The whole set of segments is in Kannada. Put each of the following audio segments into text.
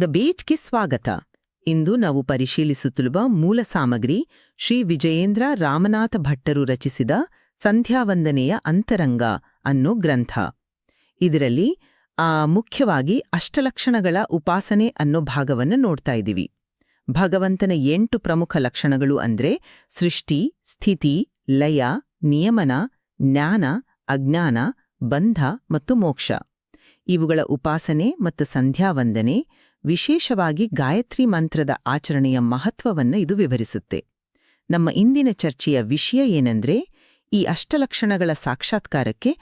ದ ಬೀಚ್ಗೆ ಸ್ವಾಗತ. ಇಂದು ನಾವು ಪರಿಶೀಲಿಸುತ್ತಿರುವ ಮೂಲ ಸಾಮಗ್ರಿ ಶ್ರೀ ವಿಜಯೇಂದ್ರ ರಾಮನಾಥ ಭಟ್ಟರು ರಚಿಸಿದ ಸಂಧ್ಯಾವಂದನೆಯ ಅಂತರಂಗ ಅನ್ನೋ ಗ್ರಂಥ. ಇದರಲ್ಲಿ, ಆ, ಮುಖ್ಯವಾಗಿ ಅಷ್ಟಲಕ್ಷಣಗಳ ಉಪಾಸನೆ ಅನ್ನೋ ಭಾಗವನ್ನು ನೋಡ್ತಾ ಇದ್ದೀವಿ. ಭಗವಂತನ ಎಂಟು ಪ್ರಮುಖ ಲಕ್ಷಣಗಳು ಅಂದ್ರೆ ಸೃಷ್ಟಿ, ಸ್ಥಿತಿ, ಲಯ, ನಿಯಮನ, ಜ್ಞಾನ, ಅಜ್ಞಾನ, ಬಂಧ ಮತ್ತು ಮೋಕ್ಷ. ಇವುಗಳ ಉಪಾಸನೆ ಮತ್ತು ಸಂಧ್ಯಾವಂದನೆ ವಿಶೇಷವಾಗಿ ಗಾಯತ್ರಿ ಮಂತ್ರದ ಆಚರಣೆಯ ಮಹತ್ವವನ್ನು ಇದು ವಿವರಿಸುತ್ತೆ. ನಮ್ಮ ಇಂದಿನ ಚರ್ಚೆಯ ವಿಷಯ ಏನಂದ್ರೆ, ಈ ಅಷ್ಟಲಕ್ಷಣಗಳ ಸಾಕ್ಷಾತ್ಕಾರಕ್ಕೆ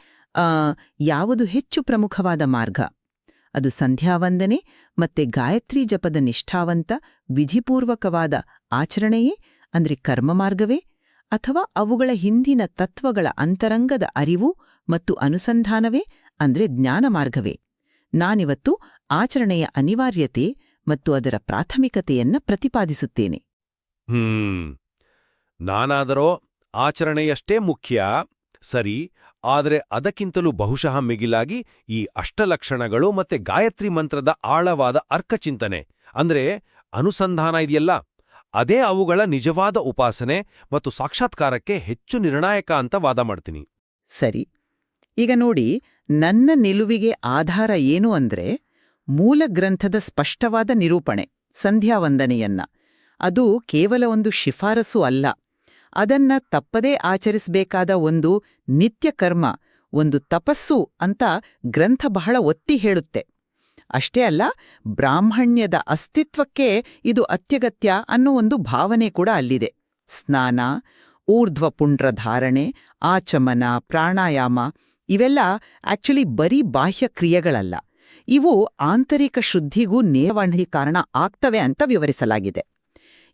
ಯಾವುದು ಹೆಚ್ಚು ಪ್ರಮುಖವಾದ ಮಾರ್ಗ? ಅದು ಸಂಧ್ಯಾವಂದನೆ ಮತ್ತೆ ಗಾಯತ್ರಿ ಜಪದ ನಿಷ್ಠಾವಂತ, ವಿಧಿಪೂರ್ವಕವಾದ ಆಚರಣೆಯೇ? ಅಂದ್ರೆ ಕರ್ಮ ಮಾರ್ಗವೇ? ಅಥವಾ ಅವುಗಳ ಹಿಂದಿನ ತತ್ವಗಳ ಅಂತರಂಗದ ಅರಿವು ಮತ್ತು ಅನುಸಂಧಾನವೇ? ಅಂದ್ರೆ ಜ್ಞಾನ ಮಾರ್ಗವೇ? ನಾನಿವತ್ತು ಆಚರಣೆಯ ಅನಿವಾರ್ಯತೆ ಮತ್ತು ಅದರ ಪ್ರಾಥಮಿಕತೆಯನ್ನ ಪ್ರತಿಪಾದಿಸುತ್ತೇನೆ. ಹ್ಮ್. ನಾನಾದರೋ ಆಚರಣೆಯಷ್ಟೇ ಮುಖ್ಯ ಸರಿ ಆದರೆ ಅದಕ್ಕಿಂತಲೂ ಬಹುಶಃ ಮಿಗಿಲಾಗಿ ಈ ಅಷ್ಟಲಕ್ಷಣಗಳು ಮತ್ತೆ ಗಾಯತ್ರಿ ಮಂತ್ರದ ಆಳವಾದ ಅರ್ಕಚಿಂತನೆ ಅಂದ್ರೆ ಅನುಸಂಧಾನ ಇದೆಯಲ್ಲ ಅದೇ ಅವುಗಳ ನಿಜವಾದ ಉಪಾಸನೆ ಮತ್ತು ಸಾಕ್ಷಾತ್ಕಾರಕ್ಕೆ ಹೆಚ್ಚು ನಿರ್ಣಾಯಕ ಅಂತ ವಾದ ಮಾಡ್ತೀನಿ. ಸರಿ ಈಗ ನೋಡಿ ನನ್ನ ನಿಲುವಿಗೆ ಆಧಾರ ಏನು ಅಂದ್ರೆ ಮೂಲ ಗ್ರಂಥದ ಸ್ಪಷ್ಟವಾದ ನಿರೂಪಣೆ, ಸಂಧ್ಯಾವಂದನೆಯನ್ನ. ಅದು ಕೇವಲ ಒಂದು ಶಿಫಾರಸು ಅಲ್ಲ. ಅದನ್ನ ತಪ್ಪದೇ ಆಚರಿಸಬೇಕಾದ ಒಂದು ನಿತ್ಯ ಕರ್ಮ ಒಂದು ತಪಸ್ಸು ಅಂತ ಗ್ರಂಥ ಬಹಳ ಒತ್ತಿ ಹೇಳುತ್ತೆ. ಅಷ್ಟೇ ಅಲ್ಲ, ಬ್ರಾಹ್ಮಣ್ಯದ ಅಸ್ತಿತ್ವಕ್ಕೆ ಇದು ಅತ್ಯಗತ್ಯ ಅನ್ನೋ ಒಂದು ಭಾವನೆ ಕೂಡ ಅಲ್ಲಿದೆ. ಸ್ನಾನ, ಊರ್ಧ್ವಪುಂಡ್ರ ಧಾರಣೆ, ಆಚಮನ, ಪ್ರಾಣಾಯಾಮ ಇವೆಲ್ಲ ಆಕ್ಚುಲಿ ಬರೀ ಬಾಹ್ಯ ಕ್ರಿಯೆಗಳಲ್ಲ. ಇವು ಆಂತರಿಕ ಶುದ್ಧಿಗೂ ನೇರವಾಣಿ ಕಾರಣ ಆಗ್ತವೆ ಅಂತ ವಿವರಿಸಲಾಗಿದೆ.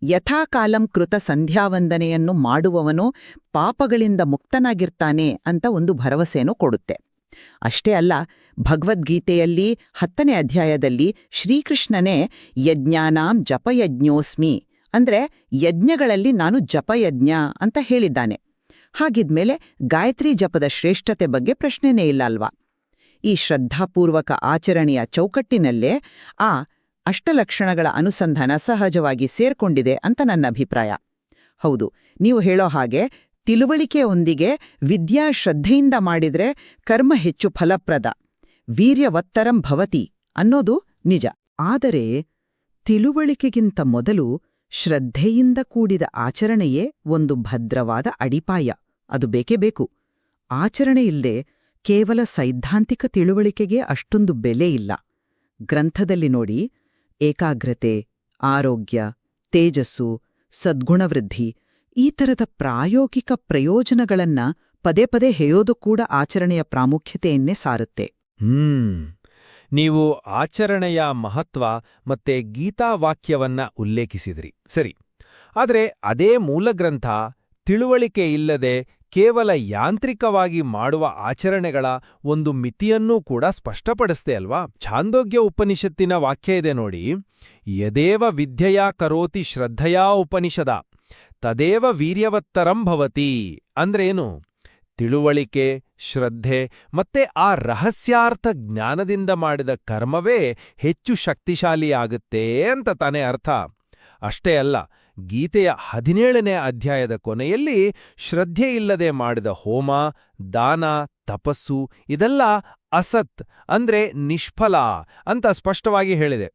ಯಥಾಕಾಲಂ ಕೃತ ಸಂಧ್ಯಾವಂದನೆಯನ್ನು ಮಾಡುವವನು ಪಾಪಗಳಿಂದ ಮುಕ್ತನಾಗಿರ್ತಾನೆ ಅಂತ ಒಂದು ಭರವಸೆಯನ್ನು ಕೊಡುತ್ತೆ. ಅಷ್ಟೇ ಅಲ್ಲ, ಭಗವದ್ಗೀತೆಯಲ್ಲಿ ಹತ್ತನೇ ಅಧ್ಯಾಯದಲ್ಲಿ ಶ್ರೀಕೃಷ್ಣನೇ ಯಜ್ಞಾನಾಂ ಜಪಯಜ್ಞೋಸ್ಮಿ, ಅಂದ್ರೆ ಯಜ್ಞಗಳಲ್ಲಿ ನಾನು ಜಪಯಜ್ಞ ಅಂತ ಹೇಳಿದ್ದಾನೆ. ಹಾಗಿದ್ಮೇಲೆ ಗಾಯತ್ರಿ ಜಪದ ಶ್ರೇಷ್ಠತೆ ಬಗ್ಗೆ ಪ್ರಶ್ನೆನೇ ಇಲ್ಲ ಅಲ್ವಾ? ಈ ಶ್ರದ್ಧಾಪೂರ್ವಕ ಆಚರಣೆಯ ಚೌಕಟ್ಟಿನಲ್ಲೇ ಆ ಅಷ್ಟಲಕ್ಷಣಗಳ ಅನುಸಂಧಾನ ಸಹಜವಾಗಿ ಸೇರ್ಕೊಂಡಿದೆ ಅಂತ ನನ್ನ ಅಭಿಪ್ರಾಯ. ಹೌದು, ನೀವು ಹೇಳೋ ಹಾಗೆ ತಿಳುವಳಿಕೆಯೊಂದಿಗೆ ವಿದ್ಯಾ ಶ್ರದ್ಧೆಯಿಂದ ಮಾಡಿದ್ರೆ ಕರ್ಮ ಹೆಚ್ಚು ಫಲಪ್ರದ, ವೀರ್ಯವತ್ತರಂ ಭವತಿ ಅನ್ನೋದು ನಿಜ. ಆದರೆ ತಿಳುವಳಿಕೆಗಿಂತ ಮೊದಲು ಶ್ರದ್ಧೆಯಿಂದ ಕೂಡಿದ ಆಚರಣೆಯೇ ಒಂದು ಭದ್ರವಾದ ಅಡಿಪಾಯ. ಅದು ಬೇಕೇ ಬೇಕು. ಆಚರಣೆ ಇಲ್ಲದೆ ಕೇವಲ ಸೈದ್ಧಾಂತಿಕ ತಿಳುವಳಿಕೆಗೆ ಅಷ್ಟೊಂದು ಬೆಲೆ ಇಲ್ಲ. ಗ್ರಂಥದಲ್ಲಿ ನೋಡಿ, ಏಕಾಗ್ರತೆ, ಆರೋಗ್ಯ, ತೇಜಸ್ಸು, ಸದ್ಗುಣವೃದ್ಧಿ ಈ ಥರದ ಪ್ರಾಯೋಗಿಕ ಪ್ರಯೋಜನಗಳನ್ನ ಪದೇ ಪದೇ ಹೇಯೋದು ಕೂಡ ಆಚರಣೆಯ ಪ್ರಾಮುಖ್ಯತೆಯನ್ನೇ ಸಾರುತ್ತೆ. ಹ್ಮ್. ನೀವು ಆಚರಣೆಯ ಮಹತ್ವ ಮತ್ತೆ ಗೀತಾವಾಕ್ಯವನ್ನ ಉಲ್ಲೇಖಿಸಿದ್ರಿ. ಸರಿ. ಆದರೆ ಅದೇ ಮೂಲಗ್ರಂಥ ತಿಳುವಳಿಕೆ ಇಲ್ಲದೆ ಕೇವಲ ಯಾಂತ್ರಿಕವಾಗಿ ಮಾಡುವ ಆಚರಣೆಗಳ ಒಂದು ಮಿತಿಯನ್ನೂ ಕೂಡ ಸ್ಪಷ್ಟಪಡಿಸ್ತೆ ಅಲ್ವಾ? ಛಾಂದೋಗ್ಯ ಉಪನಿಷತ್ತಿನ ವಾಕ್ಯ ಇದೆ ನೋಡಿ. ಯದೇವ ವಿದ್ಯೆಯಾ ಕರೋತಿ ಶ್ರದ್ಧೆಯಾ ಉಪನಿಷದ. ತದೇವ ವೀರ್ಯವತ್ತರಂ ಭವತಿ. ಅಂದ್ರೇನು ತಿಳುವಳಿಕೆ, ಶ್ರದ್ಧೆ ಮತ್ತೆ ಆ ರಹಸ್ಯಾರ್ಥ ಜ್ಞಾನದಿಂದ ಮಾಡಿದ ಕರ್ಮವೇ ಹೆಚ್ಚು ಶಕ್ತಿಶಾಲಿಯಾಗುತ್ತೆ ಅಂತ ತಾನೇ ಅರ್ಥ. ಅಷ್ಟೇ ಅಲ್ಲ ಗೀತೆಯ ಹದಿನೇಳನೇ ಅಧ್ಯಾಯದ ಕೊನೆಯಲ್ಲಿ ಶ್ರದ್ಧೆಯಿಲ್ಲದೆ ಮಾಡಿದ ಹೋಮ, ದಾನ, ತಪಸ್ಸು, ಇದೆಲ್ಲ ಅಸತ್ ಅಂದ್ರೆ ನಿಷ್ಫಲ ಅಂತ ಸ್ಪಷ್ಟವಾಗಿ ಹೇಳಿದೆ.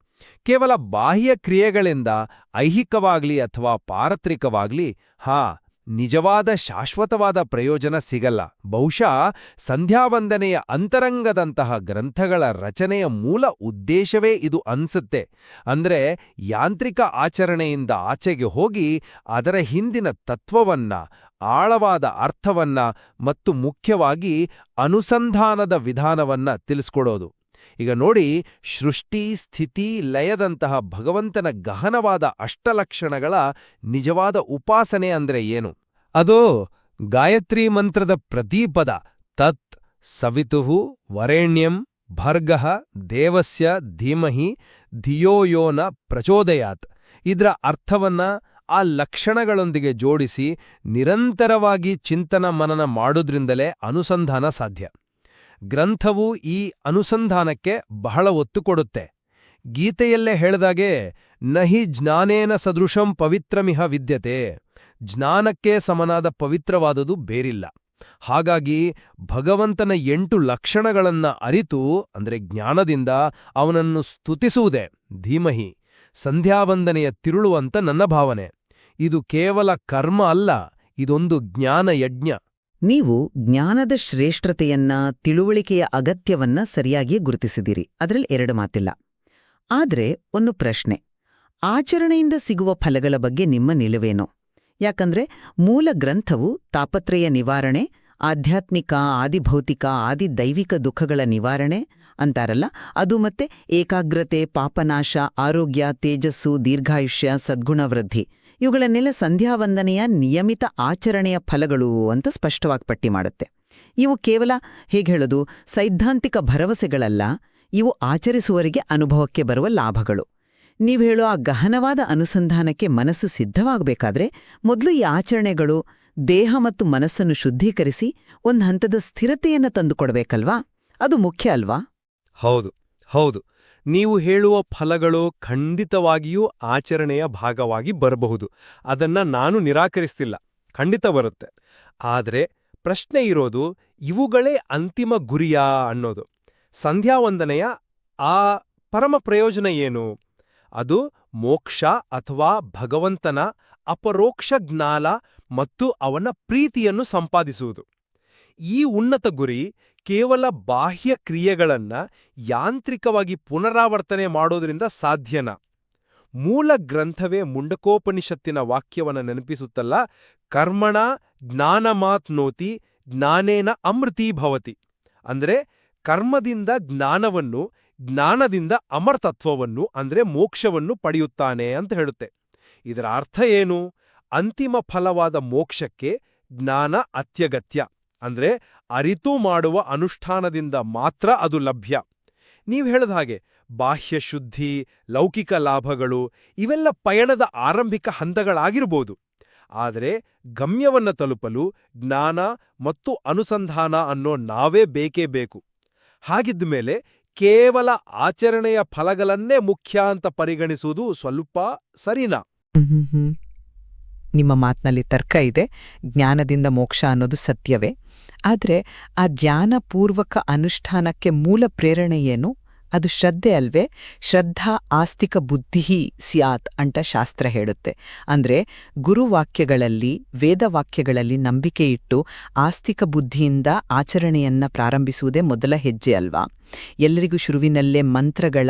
ಕೇವಲ ಬಾಹ್ಯ ಕ್ರಿಯೆಗಳಿಂದ ಐಹಿಕವಾಗ್ಲಿ ಅಥವಾ ಪಾರತ್ರಿಕವಾಗ್ಲಿ, ಹಾ ನಿಜವಾದ ಶಾಶ್ವತವಾದ ಪ್ರಯೋಜನ ಸಿಗಲ್ಲ. ಬಹುಶಃ ಸಂಧ್ಯಾವಂದನೆಯ ಅಂತರಂಗದಂತಹ ಗ್ರಂಥಗಳ ರಚನೆಯ ಮೂಲ ಉದ್ದೇಶವೇ ಇದು ಅನ್ಸುತ್ತೆ. ಅಂದ್ರೆ ಯಾಂತ್ರಿಕ ಆಚರಣೆಯಿಂದ ಆಚೆಗೆ ಹೋಗಿ ಅದರ ಹಿಂದಿನ ತತ್ವವನ್ನ, ಆಳವಾದ ಅರ್ಥವನ್ನ ಮತ್ತು ಮುಖ್ಯವಾಗಿ ಅನುಸಂಧಾನದ ವಿಧಾನವನ್ನ ತಿಳಿಸ್ಕೊಡೋದು. ಈಗ ನೋಡಿ, ಸೃಷ್ಟಿ, ಸ್ಥಿತಿ, ಲಯದಂತಹ ಭಗವಂತನ ಗಹನವಾದ ಅಷ್ಟಲಕ್ಷಣಗಳ ನಿಜವಾದ ಉಪಾಸನೆ ಅಂದ್ರೆ ಏನು? ಅದೋ ಗಾಯತ್ರಿ ಮಂತ್ರದ ಪ್ರತಿಪದ ತತ್ ಸವಿತುಹು ವರೇಣ್ಯಂ ಭರ್ಗಃ ದೇವಸ್ಯ ಧೀಮಹಿ ಧಿಯೋಯೋನ ಪ್ರಚೋದಯಾತ್. ಇದರ ಅರ್ಥವನ್ನ ಆ ಲಕ್ಷಣಗಳೊಂದಿಗೆ ಜೋಡಿಸಿ ನಿರಂತರವಾಗಿ ಚಿಂತನ ಮನನ ಮಾಡೋದ್ರಿಂದಲೇ ಅನುಸಂಧಾನ ಸಾಧ್ಯ. ಗ್ರಂಥವು ಈ ಅನುಸಂಧಾನಕ್ಕೆ ಬಹಳ ಒತ್ತು ಕೊಡುತ್ತೆ. ಗೀತೆಯಲ್ಲೇ ಹೇಳ್ದಾಗೆ, ನಹಿ ಜ್ಞಾನೇನ ಸದೃಶಂ ಪವಿತ್ರಮಿಹ ವಿದ್ಯತೆ. ಜ್ಞಾನಕ್ಕೆ ಸಮನಾದ ಪವಿತ್ರವಾದುದು ಬೇರಿಲ್ಲ. ಹಾಗಾಗಿ ಭಗವಂತನ ಎಂಟು ಲಕ್ಷಣಗಳನ್ನ ಅರಿತು, ಅಂದರೆ ಜ್ಞಾನದಿಂದ ಅವನನ್ನು ಸ್ತುತಿಸುವುದೇ ಧೀಮಹಿ, ಸಂಧ್ಯಾವಂದನೆಯ ತಿರುಳು ಅಂತ ನನ್ನ ಭಾವನೆ. ಇದು ಕೇವಲ ಕರ್ಮ ಅಲ್ಲ, ಇದೊಂದು ಜ್ಞಾನ ಯಜ್ಞ ನೀವು ಜ್ಞಾನದ ಶ್ರೇಷ್ಠತೆಯನ್ನ, ತಿಳುವಳಿಕೆಯ ಅಗತ್ಯವನ್ನ ಸರಿಯಾಗಿ ಗುರುತಿಸಿದಿರಿ ಅದರಲ್ಲಿ ಎರಡು ಮಾತಿಲ್ಲ. ಆದರೆ ಒಂದು ಪ್ರಶ್ನೆ. ಆಚರಣೆಯಿಂದ ಸಿಗುವ ಫಲಗಳ ಬಗ್ಗೆ ನಿಮ್ಮ ನಿಲುವೇನು? ಯಾಕಂದ್ರೆ ಮೂಲ ಗ್ರಂಥವು ತಾಪತ್ರಯ ನಿವಾರಣೆ, ಆಧ್ಯಾತ್ಮಿಕ, ಆದಿಭೌತಿಕ ಆದಿ ದೈವಿಕ ದುಃಖಗಳ ನಿವಾರಣೆ ಅಂತಾರಲ್ಲ. ಅದು ಮತ್ತೆ ಏಕಾಗ್ರತೆ, ಪಾಪನಾಶ, ಆರೋಗ್ಯ, ತೇಜಸ್ಸು, ದೀರ್ಘಾಯುಷ್ಯ, ಸದ್ಗುಣ ವೃದ್ಧಿ. ಇವುಗಳನ್ನೆಲ್ಲ ಸಂಧ್ಯಾವಂದನೆಯ ನಿಯಮಿತ ಆಚರಣೆಯ ಫಲಗಳು ಅಂತ ಸ್ಪಷ್ಟವಾಗಿ ಪಟ್ಟಿ ಮಾಡುತ್ತೆ. ಇವು ಕೇವಲ, ಹೇಗೆ ಹೇಳೋದು, ಸೈದ್ಧಾಂತಿಕ ಭರವಸೆಗಳಲ್ಲ, ಇವು ಆಚರಿಸುವವರಿಗೆ ಅನುಭವಕ್ಕೆ ಬರುವ ಲಾಭಗಳು. ನೀವು ಹೇಳೋ ಆ ಗಹನವಾದ ಅನುಸಂಧಾನಕ್ಕೆ ಮನಸ್ಸು ಸಿದ್ಧವಾಗಬೇಕಾದ್ರೆ, ಮೊದಲು ಈ ಆಚರಣೆಗಳು ದೇಹ ಮತ್ತು ಮನಸ್ಸನ್ನು ಶುದ್ಧೀಕರಿಸಿ ಒಂದು ಹಂತದ ಸ್ಥಿರತೆಯನ್ನು ತಂದುಕೊಡ್ಬೇಕಲ್ವಾ? ಅದು ಮುಖ್ಯ ಅಲ್ವಾ? ಹೌದು ಹೌದು. ನೀವು ಹೇಳುವ ಫಲಗಳು ಖಂಡಿತವಾಗಿಯೂ ಆಚರಣೆಯ ಭಾಗವಾಗಿ ಬರಬಹುದು. ಅದನ್ನ ನಾನು ನಿರಾಕರಿಸ್ತಿಲ್ಲ. ಖಂಡಿತ ಬರುತ್ತೆ. ಆದರೆ ಪ್ರಶ್ನೆ ಇರೋದು, ಇವುಗಳೇ ಅಂತಿಮ ಗುರಿಯಾ ಅನ್ನೋದು. ಸಂಧ್ಯಾವಂದನೆಯ ಆ ಪರಮ ಪ್ರಯೋಜನ ಏನು? ಅದು ಮೋಕ್ಷ ಅಥವಾ ಭಗವಂತನ ಅಪರೋಕ್ಷ ಜ್ಞಾನ ಮತ್ತು ಅವನ ಪ್ರೀತಿಯನ್ನು ಸಂಪಾದಿಸುವುದು. ಈ ಉನ್ನತ ಗುರಿ ಕೇವಲ ಬಾಹ್ಯ ಕ್ರಿಯೆಗಳನ್ನು ಯಾಂತ್ರಿಕವಾಗಿ ಪುನರಾವರ್ತನೆ ಮಾಡೋದ್ರಿಂದ ಸಾಧ್ಯನ. ಮೂಲ ಗ್ರಂಥವೇ ಮುಂಡಕೋಪನಿಷತ್ತಿನ ವಾಕ್ಯವನ್ನ ನೆನಪಿಸುತ್ತಲ್ಲ? ಕರ್ಮಣ ಜ್ಞಾನಮಾತ್ನೋತಿ ಜ್ಞಾನೇನ ಅಮೃತೀಭವತಿ. ಅಂದ್ರೆ ಕರ್ಮದಿಂದ ಜ್ಞಾನವನ್ನು ಜ್ಞಾನದಿಂದ ಅಮರ್ತತ್ವವನ್ನು ಅಂದ್ರೆ ಮೋಕ್ಷವನ್ನು ಪಡೆಯುತ್ತಾನೆ ಅಂತ ಹೇಳುತ್ತೆ. ಇದರ ಅರ್ಥ ಏನು? ಅಂತಿಮ ಫಲವಾದ ಮೋಕ್ಷಕ್ಕೆ ಜ್ಞಾನ ಅತ್ಯಗತ್ಯ. ಅಂದ್ರೆ ಅರಿತು ಮಾಡುವ ಅನುಷ್ಠಾನದಿಂದ ಮಾತ್ರ ಅದು ಲಭ್ಯ. ನೀವು ಹೇಳದ ಹಾಗೆ ಬಾಹ್ಯ ಶುದ್ಧಿ, ಲೌಕಿಕ ಲಾಭಗಳು ಇವೆಲ್ಲ ಪಯಣದ ಆರಂಭಿಕ ಹಂತಗಳಾಗಿರ್ಬೋದು. ಆದರೆ ಗಮ್ಯವನ್ನ ತಲುಪಲು ಜ್ಞಾನ ಮತ್ತು ಅನುಸಂಧಾನ ಅನ್ನೋ ನಾವೇ ಬೇಕೇ ಬೇಕು. ಹಾಗಿದ್ಮೇಲೆ ಕೇವಲ ಆಚರಣೆಯ ಫಲಗಳನ್ನೇ ಮುಖ್ಯ ಅಂತ ಪರಿಗಣಿಸುವುದು ಸ್ವಲ್ಪ ಸರಿನಾ? ನಿಮ್ಮ ಮಾತಿನಲ್ಲಿ ತರ್ಕ ಇದೆ. ಜ್ಞಾನದಿಂದ ಮೋಕ್ಷ ಅನ್ನೋದು ಸತ್ಯವೇ. ಆದರೆ ಆ ಜ್ಞಾನಪೂರ್ವಕ ಅನುಷ್ಠಾನಕ್ಕೆ ಮೂಲ ಪ್ರೇರಣೆ ಏನು? ಅದು ಶ್ರದ್ಧೆ ಅಲ್ವೇ? ಶ್ರದ್ಧಾ ಆಸ್ತಿಕ ಬುದ್ಧಿ ಸ್ಯಾತ್ ಅಂತ ಶಾಸ್ತ್ರ ಹೇಳುತ್ತೆ. ಅಂದ್ರೆ ಗುರುವಾಕ್ಯಗಳಲ್ಲಿ, ವೇದವಾಕ್ಯಗಳಲ್ಲಿ ನಂಬಿಕೆ ಇಟ್ಟು ಆಸ್ತಿಕ ಬುದ್ಧಿಯಿಂದ ಆಚರಣೆಯನ್ನು ಪ್ರಾರಂಭಿಸುವುದೇ ಮೊದಲ ಹೆಜ್ಜೆ ಅಲ್ವಾ? ಎಲ್ಲರಿಗೂ ಶುರುವಿನಲ್ಲೇ ಮಂತ್ರಗಳ,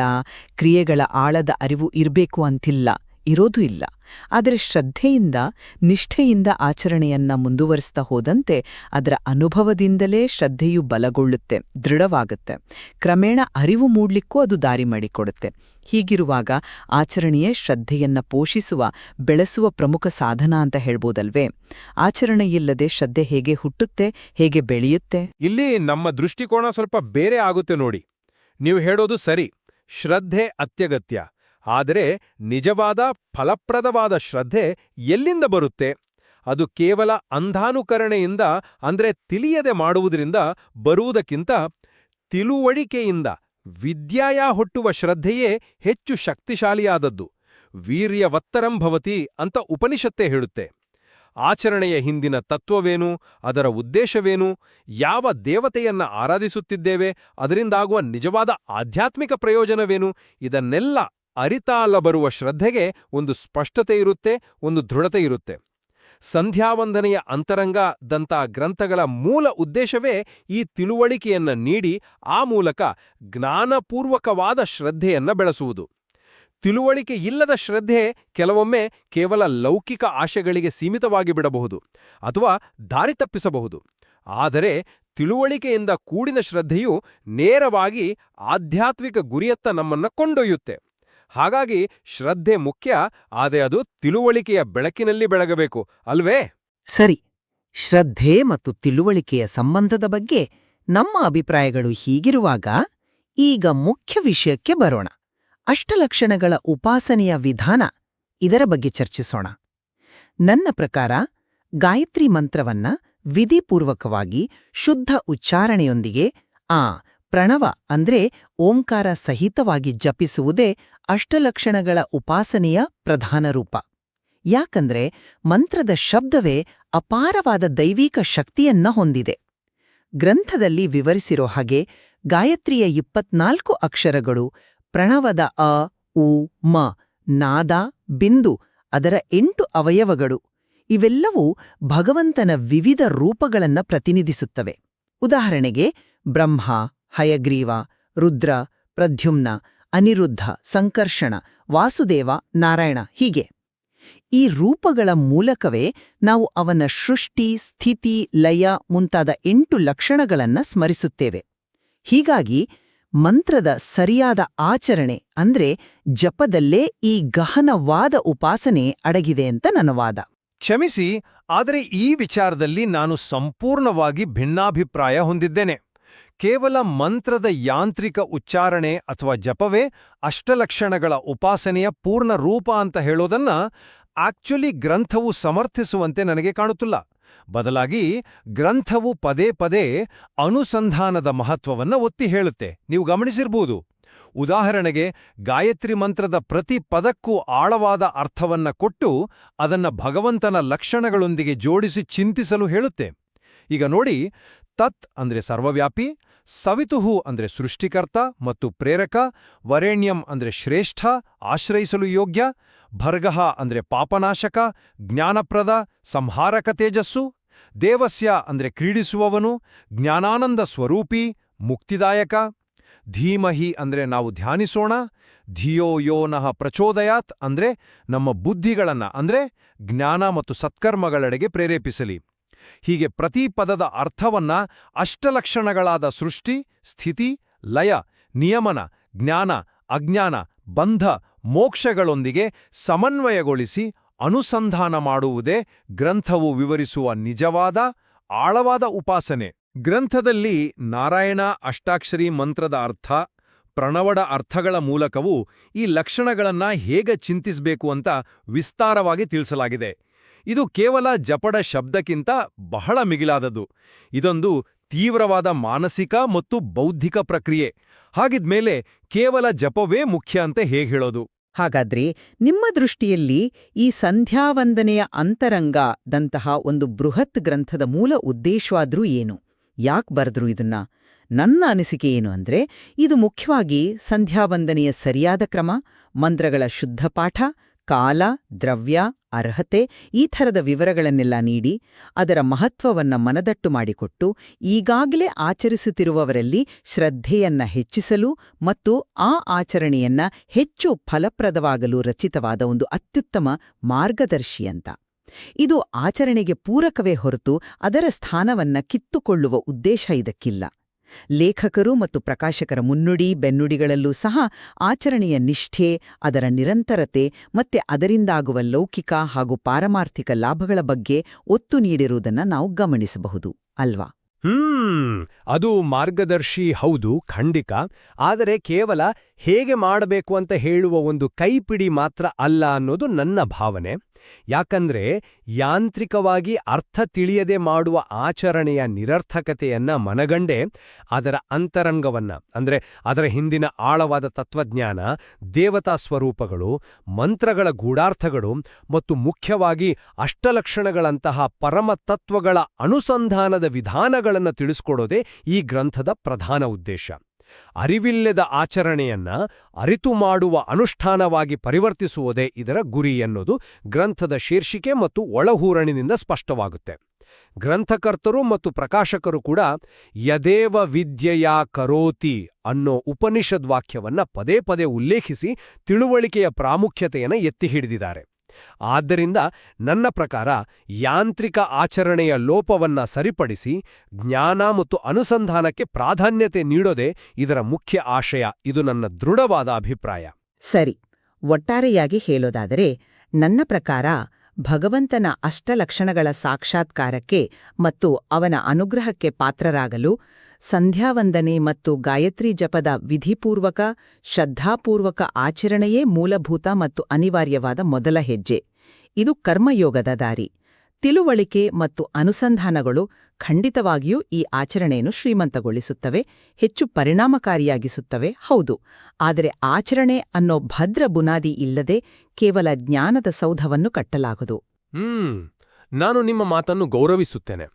ಕ್ರಿಯೆಗಳ ಆಳದ ಅರಿವು ಇರಬೇಕು ಅಂತಿಲ್ಲ. ಇರೋದೂ ಇಲ್ಲ. ಆದರೆ ಶ್ರದ್ಧೆಯಿಂದ, ನಿಷ್ಠೆಯಿಂದ ಆಚರಣೆಯನ್ನ ಮುಂದುವರಿಸ್ತಾ ಹೋದಂತೆ ಅದರ ಅನುಭವದಿಂದಲೇ ಶ್ರದ್ಧೆಯು ಬಲಗೊಳ್ಳುತ್ತೆ, ದೃಢವಾಗುತ್ತೆ. ಕ್ರಮೇಣ ಅರಿವು ಮೂಡ್ಲಿಕ್ಕೂ ಅದು ದಾರಿ ಮಾಡಿಕೊಡುತ್ತೆ. ಹೀಗಿರುವಾಗ ಆಚರಣೆಯೇ ಶ್ರದ್ಧೆಯನ್ನ ಪೋಷಿಸುವ, ಬೆಳೆಸುವ ಪ್ರಮುಖ ಸಾಧನ ಅಂತ ಹೇಳ್ಬೋದಲ್ವೇ? ಆಚರಣೆಯಿಲ್ಲದೆ ಶ್ರದ್ಧೆ ಹೇಗೆ ಹುಟ್ಟುತ್ತೆ, ಹೇಗೆ ಬೆಳೆಯುತ್ತೆ? ಇಲ್ಲಿ ನಮ್ಮ ದೃಷ್ಟಿಕೋನ ಸ್ವಲ್ಪ ಬೇರೆ ಆಗುತ್ತೆ ನೋಡಿ. ನೀವು ಹೇಳೋದು ಸರಿ. ಶ್ರದ್ಧೆ ಅತ್ಯಗತ್ಯ. ಆದರೆ ನಿಜವಾದ ಫಲಪ್ರದವಾದ ಶ್ರದ್ಧೆ ಎಲ್ಲಿಂದ ಬರುತ್ತೆ? ಅದು ಕೇವಲ ಅಂಧಾನುಕರಣೆಯಿಂದ, ಅಂದರೆ ತಿಳಿಯದೆ ಮಾಡುವುದರಿಂದ ಬರುವುದಕ್ಕಿಂತ ತಿಳುವಳಿಕೆಯಿಂದ, ವಿದ್ಯಾಯ ಹುಟ್ಟುವ ಶ್ರದ್ಧೆಯೇ ಹೆಚ್ಚು ಶಕ್ತಿಶಾಲಿಯಾದದ್ದು. ವೀರ್ಯವತ್ತರಂ ಭವತಿ ಅಂತ ಉಪನಿಷತ್ತೇ ಹೇಳುತ್ತೆ. ಆಚರಣೆಯ ಹಿಂದಿನ ತತ್ವವೇನು, ಅದರ ಉದ್ದೇಶವೇನು, ಯಾವ ದೇವತೆಯನ್ನ ಆರಾಧಿಸುತ್ತಿದ್ದೇವೆ, ಅದರಿಂದಾಗುವ ನಿಜವಾದ ಆಧ್ಯಾತ್ಮಿಕ ಪ್ರಯೋಜನವೇನು, ಇದನ್ನೆಲ್ಲ ಅರಿತಾಲ ಬರುವ ಶ್ರದ್ಧೆಗೆ ಒಂದು ಸ್ಪಷ್ಟತೆ ಇರುತ್ತೆ, ಒಂದು ದೃಢತೆ ಇರುತ್ತೆ. ಸಂಧ್ಯಾವಂದನೆಯ ಅಂತರಂಗ ದಂತ ಗ್ರಂಥಗಳ ಮೂಲ ಉದ್ದೇಶವೇ ಈ ತಿಳುವಳಿಕೆಯನ್ನ ನೀಡಿ, ಆ ಮೂಲಕ ಜ್ಞಾನಪೂರ್ವಕವಾದ ಶ್ರದ್ಧೆಯನ್ನ ಬೆಳೆಸುವುದು. ತಿಳುವಳಿಕೆ ಇಲ್ಲದ ಶ್ರದ್ಧೆ ಕೆಲವೊಮ್ಮೆ ಕೇವಲ ಲೌಕಿಕ ಆಶೆಗಳಿಗೆ ಸೀಮಿತವಾಗಿ ಬಿಡಬಹುದು ಅಥವಾ ದಾರಿ ತಪ್ಪಿಸಬಹುದು. ಆದರೆ ತಿಳುವಳಿಕೆಯಿಂದ ಕೂಡಿದ ಶ್ರದ್ಧೆಯು ನೇರವಾಗಿ ಆಧ್ಯಾತ್ಮಿಕ ಗುರಿಯತ್ತ ನಮ್ಮನ್ನ ಕೊಂಡೊಯ್ಯುತ್ತೆ. ಹಾಗಾಗಿ ಶ್ರದ್ಧೆ ಮುಖ್ಯ, ಆದರೆ ಅದು ತಿಳುವಳಿಕೆಯ ಬೆಳಕಿನಲ್ಲಿ ಬೆಳಗಬೇಕು, ಅಲ್ವೇ? ಸರಿ. ಶ್ರದ್ಧೆ ಮತ್ತು ತಿಳುವಳಿಕೆಯ ಸಂಬಂಧದ ಬಗ್ಗೆ ನಮ್ಮ ಅಭಿಪ್ರಾಯಗಳು ಹೀಗಿರುವಾಗ, ಈಗ ಮುಖ್ಯ ವಿಷಯಕ್ಕೆ ಬರೋಣ. ಅಷ್ಟಲಕ್ಷಣಗಳ ಉಪಾಸನೆಯ ವಿಧಾನ ಇದರ ಬಗ್ಗೆ ಚರ್ಚಿಸೋಣ. ನನ್ನ ಪ್ರಕಾರ, ಗಾಯತ್ರಿ ಮಂತ್ರವನ್ನ ವಿಧಿಪೂರ್ವಕವಾಗಿ ಶುದ್ಧ ಉಚ್ಚಾರಣೆಯೊಂದಿಗೆ, ಆ ಪ್ರಣವ ಅಂದ್ರೆ ಓಂಕಾರ ಸಹಿತವಾಗಿ ಜಪಿಸುವುದೇ ಅಷ್ಟಲಕ್ಷಣಗಳ ಉಪಾಸನೆಯ ಪ್ರಧಾನ ರೂಪ. ಯಾಕಂದ್ರೆ ಮಂತ್ರದ ಶಬ್ದವೇ ಅಪಾರವಾದ ದೈವಿಕ ಶಕ್ತಿಯನ್ನ ಹೊಂದಿದೆ. ಗ್ರಂಥದಲ್ಲಿ ವಿವರಿಸಿರೋ ಹಾಗೆ ಗಾಯತ್ರಿಯ ಇಪ್ಪತ್ನಾಲ್ಕು ಅಕ್ಷರಗಳು ಪ್ರಣವದ ಅ, ಉ, ಮ, ನಾದ, ಬಿಂದು ಅದರ ಎಂಟು ಅವಯವಗಳು ಇವೆಲ್ಲವೂ ಭಗವಂತನ ವಿವಿಧ ರೂಪಗಳನ್ನ ಪ್ರತಿನಿಧಿಸುತ್ತವೆ. ಉದಾಹರಣೆಗೆ ಬ್ರಹ್ಮ ಹಯಗ್ರೀವ, ರುದ್ರ, ಪ್ರದ್ಯುಮ್ನ, ಅನಿರುದ್ಧ, ಸಂಕರ್ಷಣ, ವಾಸುದೇವ, ನಾರಾಯಣ ಹೀಗೆ. ಈ ರೂಪಗಳ ಮೂಲಕವೇ ನಾವು ಅವನ ಸೃಷ್ಟಿ, ಸ್ಥಿತಿ, ಲಯ ಮುಂತಾದ ಎಂಟು ಲಕ್ಷಣಗಳನ್ನ ಸ್ಮರಿಸುತ್ತೇವೆ. ಹೀಗಾಗಿ ಮಂತ್ರದ ಸರಿಯಾದ ಆಚರಣೆ ಅಂದ್ರೆ ಜಪದಲ್ಲೇ ಈ ಗಹನವಾದ ಉಪಾಸನೆ ಅಡಗಿದೆ ಅಂತ ನನ್ನ ವಾದ. ಕ್ಷಮಿಸಿ, ಆದರೆ ಈ ವಿಚಾರದಲ್ಲಿ ನಾನು ಸಂಪೂರ್ಣವಾಗಿ ಭಿನ್ನಾಭಿಪ್ರಾಯ ಹೊಂದಿದ್ದೇನೆ. ಕೇವಲ ಮಂತ್ರದ ಯಾಂತ್ರಿಕ ಉಚ್ಚಾರಣೆ ಅಥವಾ ಜಪವೇ ಅಷ್ಟಲಕ್ಷಣಗಳ ಉಪಾಸನೆಯ ಪೂರ್ಣ ರೂಪ ಅಂತ ಹೇಳೋದನ್ನ ಆಕ್ಚುಲಿ ಗ್ರಂಥವು ಸಮರ್ಥಿಸುವಂತೆ ನನಗೆ ಕಾಣುತ್ತಿಲ್ಲ. ಬದಲಾಗಿ ಗ್ರಂಥವು ಪದೇ ಪದೇ ಅನುಸಂಧಾನದ ಮಹತ್ವವನ್ನ ಒತ್ತಿ ಹೇಳುತ್ತೆ. ನೀವು ಗಮನಿಸಿರ್ಬೋದು. ಉದಾಹರಣೆಗೆ ಗಾಯತ್ರಿ ಮಂತ್ರದ ಪ್ರತಿ ಪದಕ್ಕೂ ಆಳವಾದ ಅರ್ಥವನ್ನ ಕೊಟ್ಟು ಅದನ್ನ ಭಗವಂತನ ಲಕ್ಷಣಗಳೊಂದಿಗೆ ಜೋಡಿಸಿ ಚಿಂತಿಸಲು ಹೇಳುತ್ತೆ. ಈಗ ನೋಡಿ, ತತ್ ಅಂದ್ರೆ ಸರ್ವವ್ಯಾಪಿ ಸವಿತುಹು ಅಂದ್ರೆ ಸೃಷ್ಟಿಕರ್ತ ಮತ್ತು ಪ್ರೇರಕ, ವರೇಣ್ಯಂ ಅಂದ್ರೆ ಶ್ರೇಷ್ಠ, ಆಶ್ರಯಿಸಲು ಯೋಗ್ಯ ಭರ್ಗಃ ಅಂದ್ರೆ ಪಾಪನಾಶಕ, ಜ್ಞಾನಪ್ರದ, ಸಂಹಾರಕ ತೇಜಸ್ಸು, ದೇವಸ್ಯ ಅಂದ್ರೆ ಕ್ರೀಡಿಸುವವನು, ಜ್ಞಾನಾನಂದ ಸ್ವರೂಪಿ, ಮುಕ್ತಿದಾಯಕ, ಧೀಮಹಿ ಅಂದ್ರೆ ನಾವು ಧ್ಯಾನಿಸೋಣ, ಧಿಯೋ ಯೋನಃ ಪ್ರಚೋದಯಾತ್ ಅಂದ್ರೆ ನಮ್ಮ ಬುದ್ಧಿಗಳನ್ನ ಅಂದ್ರೆ ಜ್ಞಾನ ಮತ್ತು ಸತ್ಕರ್ಮಗಳೆಡೆಗೆ ಪ್ರೇರೇಪಿಸಲಿ. ಹೀಗೆ ಪ್ರತಿ ಪದದ ಅರ್ಥವನ್ನ ಅಷ್ಟಲಕ್ಷಣಗಳಾದ ಸೃಷ್ಟಿ, ಸ್ಥಿತಿ, ಲಯ, ನಿಯಮನ, ಜ್ಞಾನ, ಅಜ್ಞಾನ, ಬಂಧ, ಮೋಕ್ಷಗಳೊಂದಿಗೆ ಸಮನ್ವಯಗೊಳಿಸಿ ಅನುಸಂಧಾನ ಮಾಡುವುದೇ ಗ್ರಂಥವು ವಿವರಿಸುವ ನಿಜವಾದ, ಆಳವಾದ ಉಪಾಸನೆ. ಗ್ರಂಥದಲ್ಲಿ ನಾರಾಯಣ ಅಷ್ಟಾಕ್ಷರಿ ಮಂತ್ರದ ಅರ್ಥ, ಪ್ರಣವಡ ಅರ್ಥಗಳ ಮೂಲಕವೂ ಈ ಲಕ್ಷಣಗಳನ್ನ ಹೇಗೆ ಚಿಂತಿಸಬೇಕು ಅಂತ ವಿಸ್ತಾರವಾಗಿ ತಿಳಿಸಲಾಗಿದೆ. ಇದು ಕೇವಲ ಜಪಡ ಶಬ್ದಕ್ಕಿಂತ ಬಹಳ ಮಿಗಿಲಾದದ್ದು. ಇದೊಂದು ತೀವ್ರವಾದ ಮಾನಸಿಕ ಮತ್ತು ಬೌದ್ಧಿಕ ಪ್ರಕ್ರಿಯೆ. ಹಾಗಿದ್ಮೇಲೆ ಕೇವಲ ಜಪವೇ ಮುಖ್ಯ ಅಂತ ಹೇಗೆ ಹೇಳೋದು? ಹಾಗಾದ್ರೆ ನಿಮ್ಮ ದೃಷ್ಟಿಯಲ್ಲಿ ಈ ಸಂಧ್ಯಾವಂದನೆಯ ಅಂತರಂಗದಂತಹ ಒಂದು ಬೃಹತ್ ಗ್ರಂಥದ ಮೂಲ ಉದ್ದೇಶವಾದ್ರೂ ಏನು? ಯಾಕ್ ಬರೆದ್ರು ಇದನ್ನ? ನನ್ನ ಅನಿಸಿಕೆ ಏನು ಅಂದ್ರೆ, ಇದು ಮುಖ್ಯವಾಗಿ ಸಂಧ್ಯಾವಂದನೆಯ ಸರಿಯಾದ ಕ್ರಮ, ಮಂತ್ರಗಳ ಶುದ್ಧ ಪಾಠ ಕಾಲ, ದ್ರವ್ಯ, ಅರ್ಹತೆ ಈ ಥರದ ವಿವರಗಳನ್ನೆಲ್ಲ ನೀಡಿ ಅದರ ಮಹತ್ವವನ್ನು ಮನದಟ್ಟು ಮಾಡಿಕೊಟ್ಟು ಈಗಾಗಲೇ ಆಚರಿಸುತ್ತಿರುವವರಲ್ಲಿ ಶ್ರದ್ಧೆಯನ್ನ ಹೆಚ್ಚಿಸಲು ಮತ್ತು ಆ ಆಚರಣೆಯನ್ನ ಹೆಚ್ಚು ಫಲಪ್ರದವಾಗಲು ರಚಿತವಾದ ಒಂದು ಅತ್ಯುತ್ತಮ ಮಾರ್ಗದರ್ಶಿ ಅಂತ. ಇದು ಆಚರಣೆಗೆ ಪೂರಕವೇ ಹೊರತು ಅದರ ಸ್ಥಾನವನ್ನ ಕಿತ್ತುಕೊಳ್ಳುವ ಉದ್ದೇಶ ಇದಕ್ಕಿಲ್ಲ. ಲೇಖಕರು ಮತ್ತು ಪ್ರಕಾಶಕರ ಮುನ್ನುಡಿ, ಬೆನ್ನುಡಿಗಳಲ್ಲೂ ಸಹ ಆಚರಣೆಯ ನಿಷ್ಠೆ, ಅದರ ನಿರಂತರತೆ ಮತ್ತೆ ಅದರಿಂದಾಗುವ ಲೌಕಿಕ ಹಾಗೂ ಪಾರಮಾರ್ಥಿಕ ಲಾಭಗಳ ಬಗ್ಗೆ ಒತ್ತು ನೀಡಿರುವುದನ್ನು ನಾವು ಗಮನಿಸಬಹುದು, ಅಲ್ವಾ? ಹ್ಮ್, ಅದು ಮಾರ್ಗದರ್ಶಿ ಹೌದು, ಖಂಡಿತ. ಆದರೆ ಕೇವಲ ಹೇಗೆ ಮಾಡಬೇಕು ಅಂತ ಹೇಳುವ ಒಂದು ಕೈಪಿಡಿ ಮಾತ್ರ ಅಲ್ಲ ಅನ್ನೋದು ನನ್ನ ಭಾವನೆ. ಯಾಕಂದ್ರೆ ಯಾಂತ್ರಿಕವಾಗಿ ಅರ್ಥ ತಿಳಿಯದೆ ಮಾಡುವ ಆಚರಣೆಯ ನಿರರ್ಥಕತೆಯನ್ನ ಮನಗಂಡೆ ಅದರ ಅಂತರಂಗವನ್ನ, ಅಂದ್ರೆ ಅದರ ಹಿಂದಿನ ಆಳವಾದ ತತ್ವಜ್ಞಾನ, ದೇವತಾ ಸ್ವರೂಪಗಳು, ಮಂತ್ರಗಳ ಗೂಢಾರ್ಥಗಳು ಮತ್ತು ಮುಖ್ಯವಾಗಿ ಅಷ್ಟಲಕ್ಷಣಗಳಂತಹ ಪರಮತತ್ವಗಳ ಅನುಸಂಧಾನದ ವಿಧಾನಗಳನ್ನು ತಿಳಿಸ್ಕೊಡೋದೇ ಈ ಗ್ರಂಥದ ಪ್ರಧಾನ ಉದ್ದೇಶ. ಅರಿವಿಲ್ಲದ ಆಚರಣೆಯನ್ನ ಅರಿತು ಮಾಡುವ ಅನುಷ್ಠಾನವಾಗಿ ಪರಿವರ್ತಿಸುವುದೇ ಇದರ ಗುರಿ ಎನ್ನುವುದು ಗ್ರಂಥದ ಶೀರ್ಷಿಕೆ ಮತ್ತು ಒಳಹೂರಣಿನಿಂದ ಸ್ಪಷ್ಟವಾಗುತ್ತೆ. ಗ್ರಂಥಕರ್ತರು ಮತ್ತು ಪ್ರಕಾಶಕರು ಕೂಡ ಯದೇವ ವಿದ್ಯೆಯ ಕರೋತಿ ಅನ್ನೋ ಉಪನಿಷದ್ ವಾಕ್ಯವನ್ನ ಪದೇ ಪದೇ ಉಲ್ಲೇಖಿಸಿ ತಿಳುವಳಿಕೆಯ ಪ್ರಾಮುಖ್ಯತೆಯನ್ನು ಎತ್ತಿ ಹಿಡಿದಿದ್ದಾರೆ. ಆದ್ದರಿಂದ ನನ್ನ ಪ್ರಕಾರ ಯಾಂತ್ರಿಕ ಆಚರಣೆಯ ಲೋಪವನ್ನ ಸರಿಪಡಿಸಿ ಜ್ಞಾನ ಮತ್ತು ಅನುಸಂಧಾನಕ್ಕೆ ಪ್ರಾಧಾನ್ಯತೆ ನೀಡೋದೇ ಇದರ ಮುಖ್ಯ ಆಶಯ. ಇದು ನನ್ನ ದೃಢವಾದ ಅಭಿಪ್ರಾಯ. ಸರಿ, ಒಟ್ಟಾರೆಯಾಗಿ ಹೇಳೋದಾದರೆ ನನ್ನ ಪ್ರಕಾರ ಭಗವಂತನ ಅಷ್ಟಲಕ್ಷಣಗಳ ಸಾಕ್ಷಾತ್ಕಾರಕ್ಕೆ ಮತ್ತು ಅವನ ಅನುಗ್ರಹಕ್ಕೆ ಪಾತ್ರರಾಗಲು ಸಂಧ್ಯಾವಂದನೆ ಮತ್ತು ಗಾಯತ್ರಿ ಜಪದ ವಿಧಿಪೂರ್ವಕ, ಶ್ರದ್ಧಾಪೂರ್ವಕ ಆಚರಣೆಯೇ ಮೂಲಭೂತ ಮತ್ತು ಅನಿವಾರ್ಯವಾದ ಮೊದಲ ಹೆಜ್ಜೆ. ಇದು ಕರ್ಮಯೋಗದ ದಾರಿ. ತಿಳುವಳಿಕೆ ಮತ್ತು ಅನುಸಂಧಾನಗಳು ಖಂಡಿತವಾಗಿಯೂ ಈ ಆಚರಣೆಯನ್ನು ಶ್ರೀಮಂತಗೊಳಿಸುತ್ತವೆ, ಹೆಚ್ಚು ಪರಿಣಾಮಕಾರಿಯಾಗಿಸುತ್ತವೆ, ಹೌದು. ಆದರೆ ಆಚರಣೆ ಅನ್ನೋ ಭದ್ರ ಬುನಾದಿ ಇಲ್ಲದೆ ಕೇವಲ ಜ್ಞಾನದ ಸೌಧವನ್ನು ಕಟ್ಟಲಾಗದು. ಹ್ಮ್, ನಾನು ನಿಮ್ಮ ಮಾತನ್ನು ಗೌರವಿಸುತ್ತೇನೆ.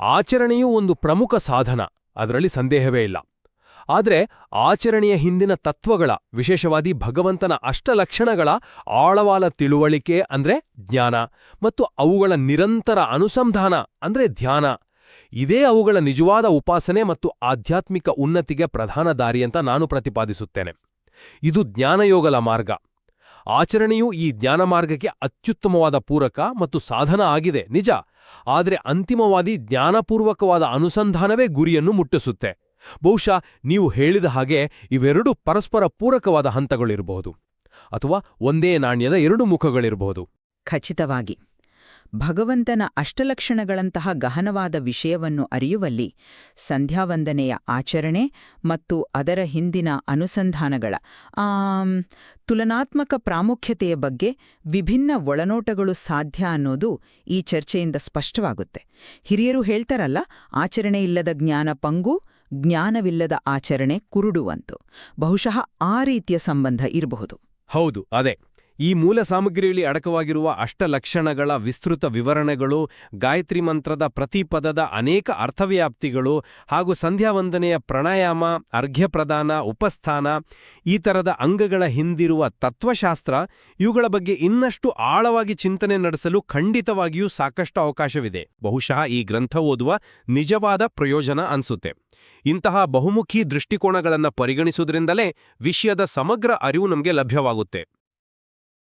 ಆಚರಣೆಯೂ ಒಂದು ಪ್ರಮುಖ ಸಾಧನ, ಅದರಲ್ಲಿ ಸಂದೇಹವೇ ಇಲ್ಲ. ಆದರೆ ಆಚರಣೆಯ ಹಿಂದಿನ ತತ್ವಗಳ ವಿಶೇಷವಾದಿ ಭಗವಂತನ ಅಷ್ಟಲಕ್ಷಣಗಳ ಆಳವಾದ ತಿಳುವಳಿಕೆ ಅಂದ್ರೆ ಜ್ಞಾನ ಮತ್ತು ಅವುಗಳ ನಿರಂತರ ಅನುಸಂಧಾನ ಅಂದ್ರೆ ಧ್ಯಾನ. ಇದೇ ಅವುಗಳ ನಿಜವಾದ ಉಪಾಸನೆ ಮತ್ತು ಆಧ್ಯಾತ್ಮಿಕ ಉನ್ನತಿಗೆ ಪ್ರಧಾನ ದಾರಿ ಅಂತ ನಾನು ಪ್ರತಿಪಾದಿಸುತ್ತೇನೆ. ಇದು ಜ್ಞಾನಯೋಗಲ ಮಾರ್ಗ. ಆಚರಣೆಯು ಈ ಜ್ಞಾನ ಮಾರ್ಗಕ್ಕೆ ಅತ್ಯುತ್ತಮವಾದ ಪೂರಕ ಮತ್ತು ಸಾಧನ ಆಗಿದೆ, ನಿಜ. ಆದರೆ ಅಂತಿಮವಾದಿ ಜ್ಞಾನಪೂರ್ವಕವಾದ ಅನುಸಂಧಾನವೇ ಗುರಿಯನ್ನು ಮುಟ್ಟಿಸುತ್ತೆ. ಬಹುಶಃ ನೀವು ಹೇಳಿದ ಹಾಗೆ ಇವೆರಡೂ ಪರಸ್ಪರ ಪೂರಕವಾದ ಹಂತಗಳಿರಬಹುದು ಅಥವಾ ಒಂದೇ ನಾಣ್ಯದ ಎರಡು ಮುಖಗಳಿರಬಹುದು. ಖಚಿತವಾಗಿ, ಭಗವಂತನ ಅಷ್ಟಲಕ್ಷಣಗಳಂತಹ ಗಹನವಾದ ವಿಷಯವನ್ನು ಅರಿಯುವಲ್ಲಿ ಸಂಧ್ಯಾವಂದನೆಯ ಆಚರಣೆ ಮತ್ತು ಅದರ ಹಿಂದಿನ ಅನುಸಂಧಾನಗಳ ತುಲನಾತ್ಮಕ ಪ್ರಾಮುಖ್ಯತೆಯ ಬಗ್ಗೆ ವಿಭಿನ್ನ ಒಳನೋಟಗಳು ಸಾಧ್ಯ ಅನ್ನೋದು ಈ ಚರ್ಚೆಯಿಂದ ಸ್ಪಷ್ಟವಾಗುತ್ತೆ. ಹಿರಿಯರು ಹೇಳ್ತಾರಲ್ಲ ಆಚರಣೆ ಇಲ್ಲದ ಜ್ಞಾನ ಪಂಗು ಜ್ಞಾನವಿಲ್ಲದ ಆಚರಣೆ ಕುರುಡುವಂತು. ಬಹುಶಃ ಆ ರೀತಿಯ ಸಂಬಂಧ ಇರಬಹುದು. ಹೌದು, ಅದೇ. ಈ ಮೂಲ ಸಾಮಗ್ರಿಯಲ್ಲಿ ಅಡಕವಾಗಿರುವ ಅಷ್ಟಲಕ್ಷಣಗಳ ವಿಸ್ತೃತ ವಿವರಣೆಗಳು, ಗಾಯತ್ರಿ ಮಂತ್ರದ ಪ್ರತಿ ಪದದ ಅನೇಕ ಅರ್ಥವ್ಯಾಪ್ತಿಗಳು ಹಾಗೂ ಸಂಧ್ಯಾವಂದನೆಯ ಪ್ರಾಣಾಯಾಮ, ಅರ್ಘ್ಯಪ್ರದಾನ, ಉಪಸ್ಥಾನ, ಈ ತರದ ಅಂಗಗಳ ಹಿಂದಿರುವ ತತ್ವಶಾಸ್ತ್ರ ಇವುಗಳ ಬಗ್ಗೆ ಇನ್ನಷ್ಟು ಆಳವಾಗಿ ಚಿಂತನೆ ನಡೆಸಲು ಖಂಡಿತವಾಗಿಯೂ ಸಾಕಷ್ಟು ಅವಕಾಶವಿದೆ. ಬಹುಶಃ ಈ ಗ್ರಂಥ ಓದುವ ನಿಜವಾದ ಪ್ರಯೋಜನ ಅನ್ಸುತ್ತೆ. ಇಂತಹ ಬಹುಮುಖಿ ದೃಷ್ಟಿಕೋನಗಳನ್ನು ಪರಿಗಣಿಸುವುದರಿಂದಲೇ ವಿಷಯದ ಸಮಗ್ರ ಅರಿವು ನಮಗೆ ಲಭ್ಯವಾಗುತ್ತೆ.